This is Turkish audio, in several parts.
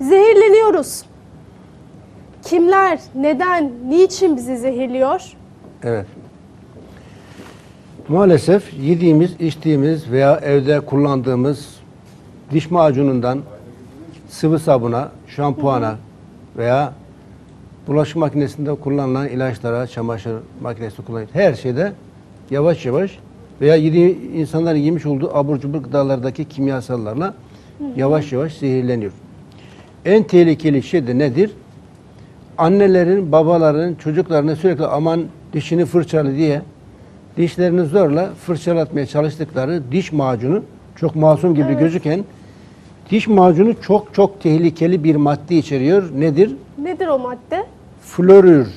Zehirleniyoruz. Kimler, neden, niçin bizi zehirliyor? Evet. Maalesef yediğimiz, içtiğimiz veya evde kullandığımız diş macunundan sıvı sabuna, şampuana veya bulaşık makinesinde kullanılan ilaçlara, çamaşır makinesi kullanılan her şeyde yavaş yavaş veya yediği insanların yemiş olduğu abur cubur gıdalardaki kimyasallarla yavaş yavaş zehirleniyor. En tehlikeli şey de nedir? annelerin, babaların çocuklarına sürekli aman dişini fırçalı diye dişlerini zorla fırçalatmaya çalıştıkları diş macunu çok masum gibi gözüken diş macunu çok çok tehlikeli bir madde içeriyor. Nedir? Nedir o madde? Florür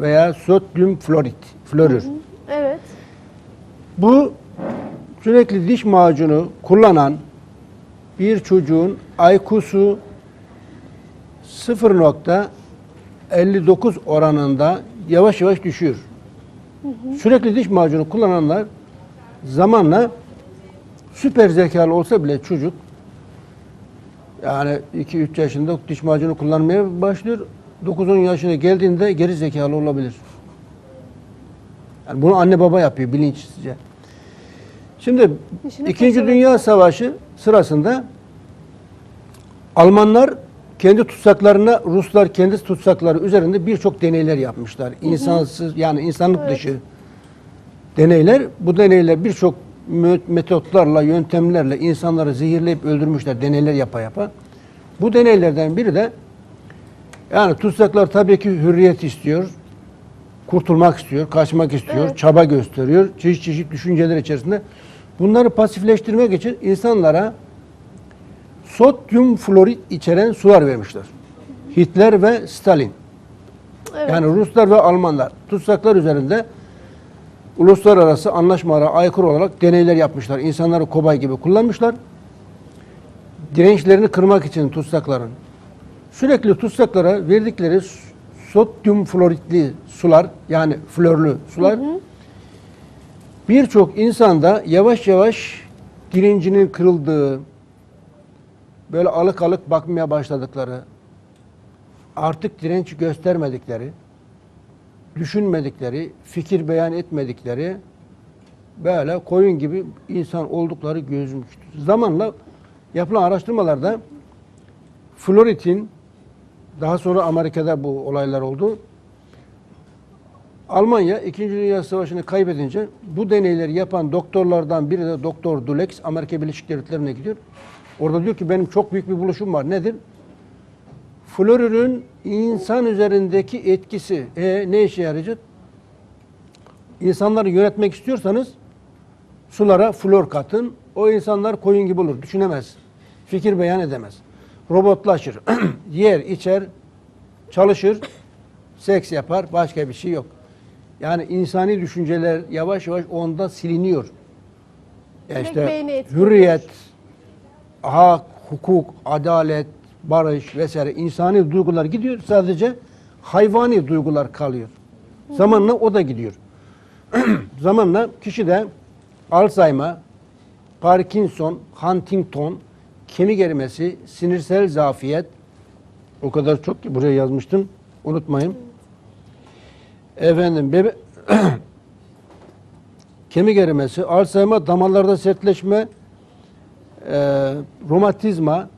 veya sodyum florit. Florür. Evet. Bu sürekli diş macunu kullanan bir çocuğun IQ'su 0.59 oranında yavaş yavaş düşüyor. Sürekli diş macunu kullananlar zamanla süper zekalı olsa bile çocuk yani 2-3 yaşında diş macunu kullanmaya başlıyor. 9-10 yaşına geldiğinde geri zekalı olabilir. Yani bunu anne baba yapıyor bilinçsizce. Şimdi Dişini İkinci. Dünya Savaşı sırasında Almanlar kendi tutsaklarına, Ruslar kendi tutsakları üzerinde birçok deneyler yapmışlar. İnsansız yani insanlık Evet. dışı deneyler. Bu deneyler birçok metotlarla, yöntemlerle insanları zehirleyip öldürmüşler deneyler yapa yapa. Bu deneylerden biri de yani tutsaklar tabii ki hürriyet istiyor. Kurtulmak istiyor, kaçmak istiyor, Evet. çaba gösteriyor. Çeşit çeşit düşünceler içerisinde. Bunları pasifleştirmek için insanlara sodyum florit içeren sular vermişler. Hitler ve Stalin. Evet. Yani Ruslar ve Almanlar tutsaklar üzerinde uluslararası anlaşmalara aykırı olarak deneyler yapmışlar. İnsanları kobay gibi kullanmışlar. Dirençlerini kırmak için tutsakların. Sürekli tutsaklara verdikleri sodyum floritli sular yani florlu sular birçok insanda yavaş yavaş dirincinin kırıldığı, böyle alık alık bakmaya başladıkları, artık direnç göstermedikleri, düşünmedikleri, fikir beyan etmedikleri, böyle koyun gibi insan oldukları gözükmüştür. Zamanla yapılan araştırmalarda floritin, daha sonra Amerika'da bu olaylar oldu. Almanya 2. Dünya Savaşı'nı kaybedince bu deneyleri yapan doktorlardan biri de Doktor Dulux Amerika Birleşik Devletleri'ne gidiyor. Orada diyor ki benim çok büyük bir buluşum var. Nedir? Florürün insan üzerindeki etkisi e, ne işe yarayacak? İnsanları yönetmek istiyorsanız sulara flor katın. O insanlar koyun gibi olur. Düşünemez. Fikir beyan edemez. Robotlaşır. Yer, içer, çalışır, seks yapar. Başka bir şey yok. Yani insani düşünceler yavaş yavaş onda siliniyor. Ya Direkt işte hürriyet, hak, hukuk, adalet, barış vesaire insani duygular gidiyor. Sadece hayvani duygular kalıyor. Zamanla o da gidiyor. Zamanla kişi de Alzheimer, Parkinson, Huntington, kemik erimesi, sinirsel zafiyet o kadar çok ki buraya yazmıştım. Unutmayın. Efendim bebe kemik erimesi, Alzheimer, damarlarda sertleşme, e, romatizma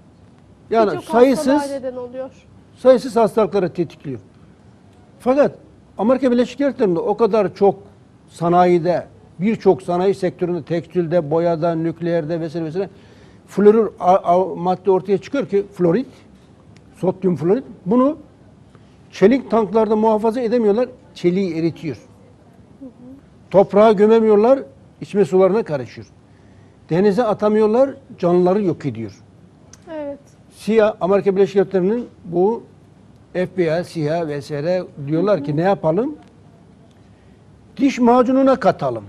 yani Birçok sayısız hastalığa neden oluyor. sayısız hastalıkları tetikliyor. Fakat Amerika Birleşik Devletleri'nde o kadar çok sanayide, birçok sanayi sektöründe, tekstilde, boyada, nükleerde vesaire vesaire florür a- a- madde ortaya çıkıyor ki florit, sodyum florit bunu çelik tanklarda muhafaza edemiyorlar, çeliği eritiyor. Toprağa gömemiyorlar, içme sularına karışıyor. Denize atamıyorlar, canlıları yok ediyor. Evet. CIA, Amerika Birleşik Devletleri'nin bu FBI, CIA vesaire diyorlar ki ne yapalım? Diş macununa katalım.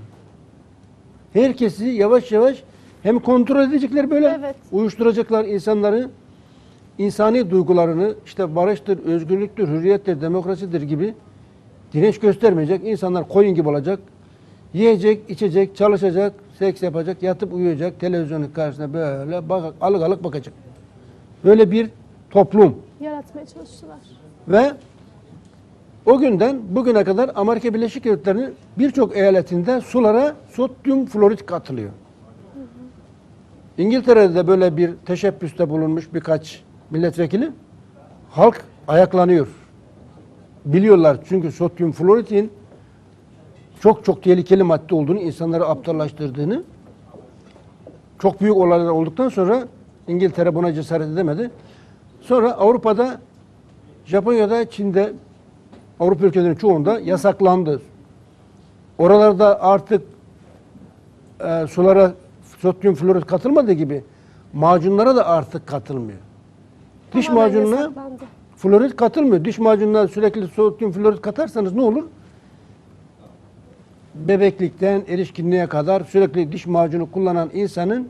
Herkesi yavaş yavaş hem kontrol edecekler böyle, Evet. uyuşturacaklar insanları, insani duygularını, işte barıştır, özgürlüktür, hürriyettir, demokrasidir gibi direnç göstermeyecek. İnsanlar koyun gibi olacak. Yiyecek, içecek, çalışacak, seks yapacak, yatıp uyuyacak, televizyonun karşısında böyle bak, alık alık bakacak. Böyle bir toplum. Yaratmaya çalıştılar. Ve o günden bugüne kadar Amerika Birleşik Devletleri'nin birçok eyaletinde sulara sodyum florit katılıyor. İngiltere'de de böyle bir teşebbüste bulunmuş birkaç milletvekili. Halk ayaklanıyor. Biliyorlar çünkü sodyum floritin çok çok tehlikeli madde olduğunu, insanları aptallaştırdığını çok büyük olaylar olduktan sonra İngiltere buna cesaret edemedi. Sonra Avrupa'da, Japonya'da, Çin'de, Avrupa ülkelerinin çoğunda yasaklandı. Oralarda artık e, sulara sodyum florit katılmadığı gibi macunlara da artık katılmıyor. Diş macununa yasaklandı. Florit katılmıyor. Diş macununa sürekli sodyum florit katarsanız ne olur? Bebeklikten erişkinliğe kadar sürekli diş macunu kullanan insanın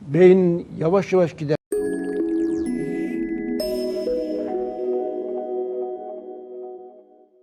beyin yavaş yavaş gider.